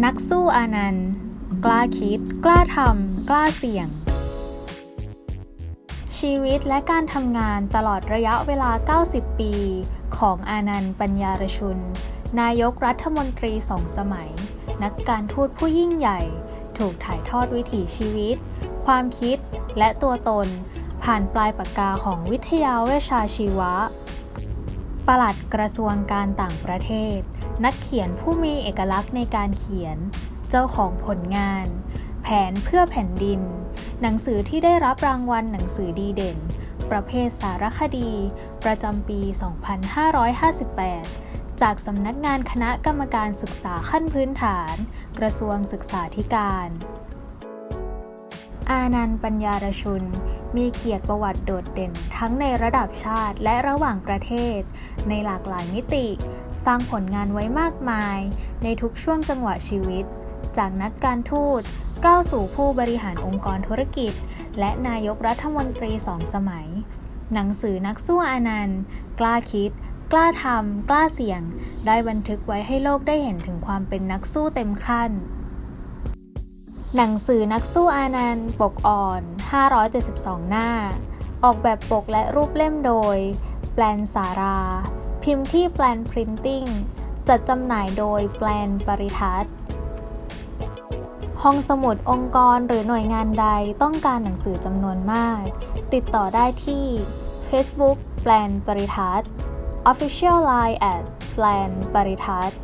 นักสู้อานันต์ กล้าคิด กล้าทำ กล้าเสี่ยง ชีวิตและการทำงานตลอดระยะเวลา 90 ปี ของอานันต์ปัญญารชุน นายกรัฐมนตรีสองสมัย นักการทูตผู้ยิ่งใหญ่ ถูกถ่ายทอดวิถีชีวิต ความคิดและตัวตน ผ่านปลายปากกาของวิทยาเวชาชีวะ ปลัดกระทรวงการต่างประเทศ นักเขียนผู้มีเอกลักษณ์ในการเขียน เจ้าของผลงาน แผนเพื่อแผ่นดิน หนังสือที่ได้รับรางวัลหนังสือดีเด่น ประเภทสารคดี ประจำปี 2558 จากสำนักงานคณะกรรมการศึกษาขั้นพื้นฐาน กระทรวงศึกษาธิการ อานันต์ปัญญารชุน มีเกียรติประวัติโดดเด่นทั้งในระดับชาติและระหว่างประเทศ ในหลากหลายมิติ สร้างผลงานไว้มากมาย ในทุกช่วงจังหวะชีวิต จากนักการทูตก้าวสู่ผู้บริหารองค์กรธุรกิจ และนายกรัฐมนตรีสองสมัย หนังสือนักสู้อนันต์ กล้าคิด กล้าทำกล้าเสี่ยง ได้บันทึกไว้ให้โลกได้เห็นถึงความเป็นนักสู้เต็มขั้น หนังสือนักสู้อานันต์ปกอ่อน 572 หน้า ออกแบบปกและรูปเล่มโดย แปลนสารา พิมพ์ที่แปลนพรินติ้ง จัดจำหน่ายโดยแปลนปริทัศน์ ห้องสมุดองค์กรหรือหน่วยงานใดต้องการหนังสือจำนวนมาก ติดต่อได้ที่ Facebook แปลนปริทัศน์ Official Line at แปลนปริทัศน์